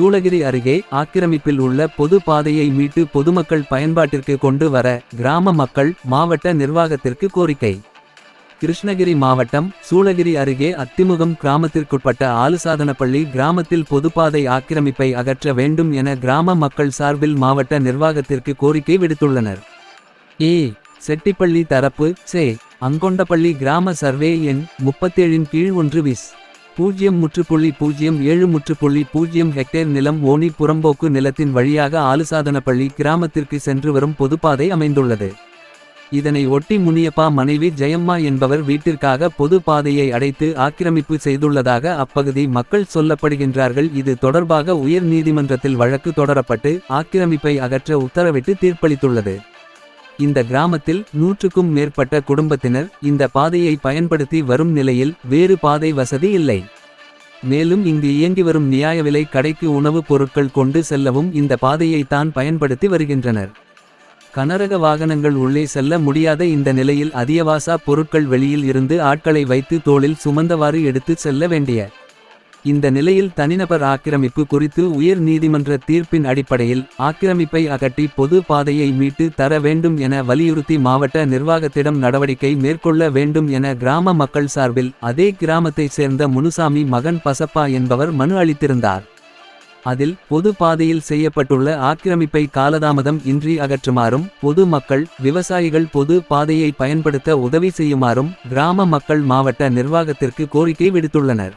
சூளகிரி அருகே ஆக்கிரமிப்பில் உள்ள பொது பாதையை மீட்டு பொதுமக்கள் பயன்பாட்டிற்கு கொண்டு வர கிராம மக்கள் மாவட்ட நிர்வாகத்திற்கு கோரிக்கை. கிருஷ்ணகிரி மாவட்டம் சூளகிரி அருகே அத்திமுகம் கிராமத்திற்குட்பட்ட ஆலுசாதனப்பள்ளி கிராமத்தில் பொதுப்பாதை ஆக்கிரமிப்பை அகற்ற வேண்டும் என கிராம மக்கள் சார்பில் மாவட்ட நிர்வாகத்திற்கு கோரிக்கை விடுத்துள்ளனர். ஏ. செட்டிப்பள்ளி தரப்பு சே. அங்கொண்டப்பள்ளி கிராம சர்வே எண் முப்பத்தேழின் கீழ் ஒன்று விஸ். பூஜ்ஜியம் முற்றுப்புள்ளி பூஜ்ஜியம் ஏழு முற்றுப்புள்ளி பூஜ்ஜியம் ஹெக்டேர் நிலம் ஓனி புறம்போக்கு நிலத்தின் வழியாக ஆலுசாதனப்பள்ளி கிராமத்திற்கு சென்று வரும் பொதுப்பாதை அமைந்துள்ளது. இதனை ஒட்டி முனியப்பா மனைவி ஜெயம்மா என்பவர் வீட்டிற்காக பொது பாதையை அடைத்து ஆக்கிரமிப்பு செய்துள்ளதாக அப்பகுதி மக்கள் சொல்லப்படுகின்றார்கள். இது தொடர்பாக உயர் நீதிமன்றத்தில் வழக்கு தொடரப்பட்டு ஆக்கிரமிப்பை அகற்ற உத்தரவிட்டு தீர்ப்பளித்துள்ளது. இந்த கிராமத்தில் நூற்றுக்கும் மேற்பட்ட குடும்பத்தினர் இந்த பாதையை பயன்படுத்தி வரும் நிலையில் வேறு பாதை வசதி இல்லை. மேலும் இங்கு இயங்கி வரும் நியாய விலை கடைக்கு உணவுப் பொருட்கள் கொண்டு செல்லவும் இந்த பாதையை தான் பயன்படுத்தி வருகின்றனர். கனரக வாகனங்கள் உள்ளே செல்ல முடியாத இந்த நிலையில் அதியவாசா பொருட்கள் வெளியில் இருந்து ஆட்களை வைத்து தோளில் சுமந்தவாறு எடுத்துச் செல்ல வேண்டிய இந்த நிலையில் தனிநபர் ஆக்கிரமிப்பு குறித்து உயர் நீதிமன்ற தீர்ப்பின் அடிப்படையில் ஆக்கிரமிப்பை அகற்றி பொது பாதையை மீட்டு தர வேண்டும் என வலியுறுத்தி மாவட்ட நிர்வாகத்திடம் நடவடிக்கை மேற்கொள்ள வேண்டும் என கிராம மக்கள் சார்பில் அதே கிராமத்தைச் சேர்ந்த முனுசாமி மகன் பசப்பா என்பவர் மனு அளித்திருந்தார். அதில் பொது பாதையில் செய்யப்பட்டுள்ள ஆக்கிரமிப்பை காலதாமதம் இன்றி அகற்றுமாறும் பொது மக்கள் விவசாயிகள் பொது பாதையை பயன்படுத்த உதவி செய்யுமாறும் கிராம மக்கள் மாவட்ட நிர்வாகத்திற்கு கோரிக்கை விடுத்துள்ளனர்.